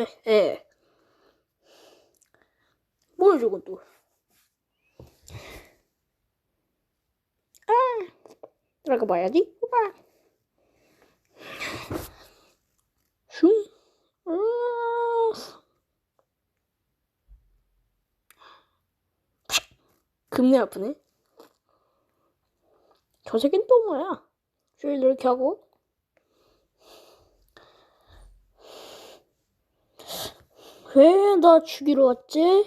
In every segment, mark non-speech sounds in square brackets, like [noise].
헤헤. 뭐야 저건 또? 아, 들어가 봐야지. 오빠. 슝. 아. 금내 아프네. 저 새끼는 또 뭐야? 줄 이렇게 하고. 왜 나 죽이러 왔지?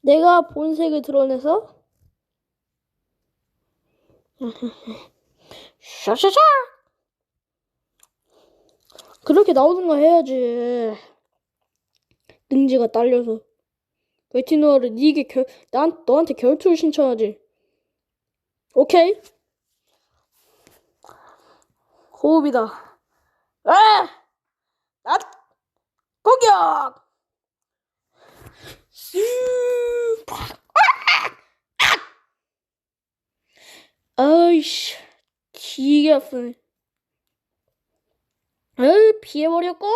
내가 본색을 드러내서? [laughs] 샤샤샤! 그렇게 나오는 거 해야지. 능지가 딸려서. 베티노아를 니에게 결, 난, 너한테 결투를 신청하지. 오케이. 호흡이다. 아! 나, 슈! 아이씨, 기게 아프네. 에이, 피해버렸고?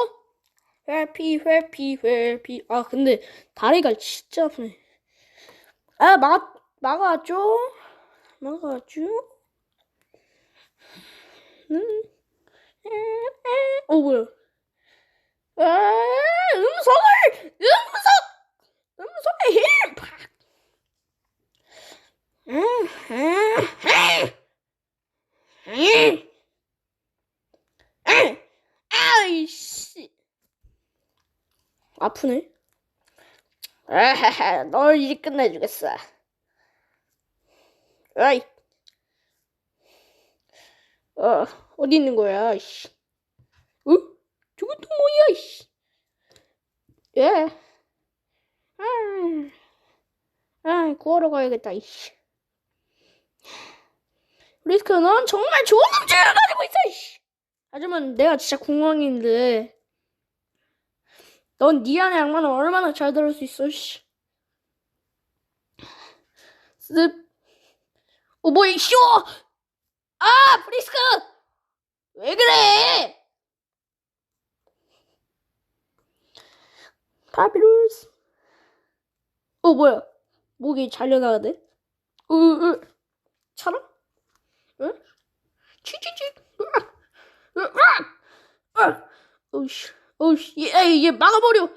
회피, 회피, 회피. 아, 근데 다리가 진짜 아프네. 아, 막, 막아줘. 막아줘. 음. 에, 에. 어, 뭐야. 아, 음성을! 음성! 음성의 힘! 팍! 음, 음, 음. 음. 음. 아이씨. 아프네. 널 이제 끝내주겠어. 어이. 어, 어디 있는 거야, 이씨. 어? 또 뭐야, 이씨. 예. 아, 아, 구하러 가야겠다, 이씨. 리스크, 넌 정말 좋은 음주를 가지고 있어. 하지만 내가 진짜 궁왕인데. 넌 네 안에 악마는 얼마나 잘 들을 수 있어, 씨. 습. 어, 뭐야, 이씨! 아, 브리스크! 왜 그래? 파비루스. 어, 뭐야? 목이 잘려나가네? 으, 으. 치치치. 으. 으. 어우씨. 어우씨. 얘, 얘 막아버려.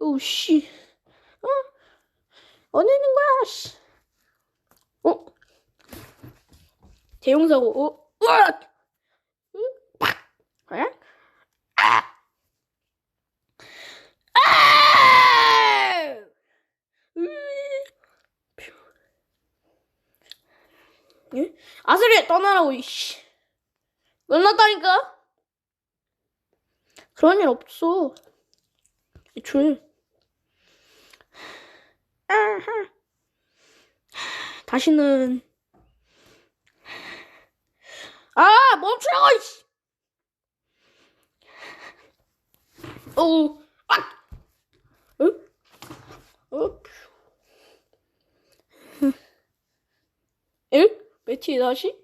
어우씨. 어? 어디 있는 거야, 씨. 어? 대용사고, 어? 으악! 응? 팍! 에? 아! 아! 으! 퓨. 예? 아스리에 떠나라고, 이씨. 끝났다니까? 그런 일 없어. 아하. 다시는. 아, 멈추라고, 이씨! 어우, 아! 응? 어? 응? 매티 다시?